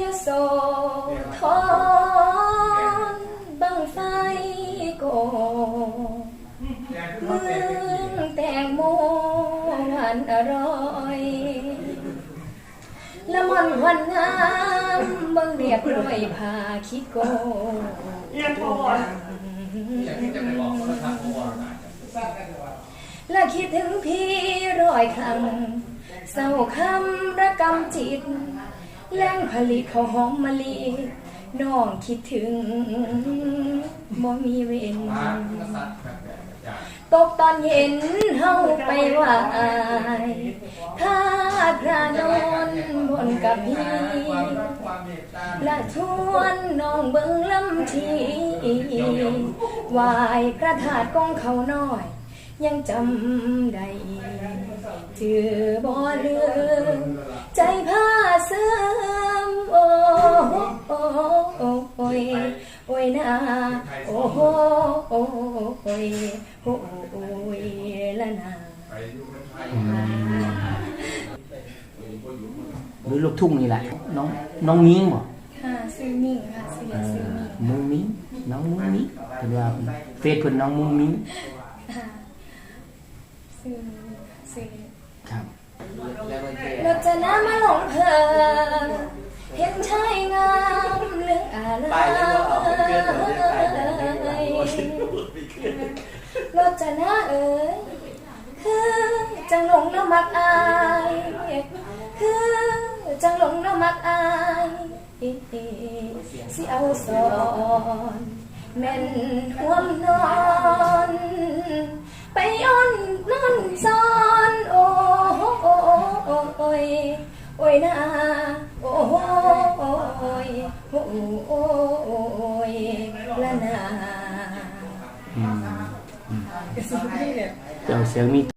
ยโสธรบังไฟโกเมืองแตงโมหวานอร่อยละมอนวันงามเบิ่งเรียบร้อยพาคิโกเอียงพออย่างที่จะไปบอกเขาทำเพราะว่าและคิดถึงพี่ร้อยคำเศร้าคำระกำจิต แรงผลิตข้าวหอมมะลิน้องคิดถึงบ่มีเวรตกตอนเย็นเฮาไปไหวาถ้าพระนอนบนกับพี่ละชวนน้องเบิ่งลำทีไหวายพระธาตุกองเขาน้อย ยังจำได้ถือบ่ลืมใจผ้า โอ้โหโอ้โยโอ้โอ้ยละนาหรือลูกทุ่งนี่แหละ น้องน้องมิ้งบ่ค่ะซื้อมิ่งค่ะซื้อซื้ออมิ่งมุ้งมิ้งน้องมุ้งมิ้งเพิ่นว่าเฟซเพิ่นน้องมุ้งมิ้งซื้อซื้อครับเรถจะน้ำมาหลงเพลินเห็นชายงามเรื่องอะไร ถจะน้าเอ๋ยคือจังหลงน้ำมักอายคือจังหลงน้ำมักอายสิเอาสอนแม่นห่วมนอน ไปย้อนนอนซ้อนโอ้โอ้โอ้โอ้โอ้ยโอ้ยนาโอ้โอ้โอ้ยโอ้โอ้โอ้ยละนา อืมเจ้าเสียงมี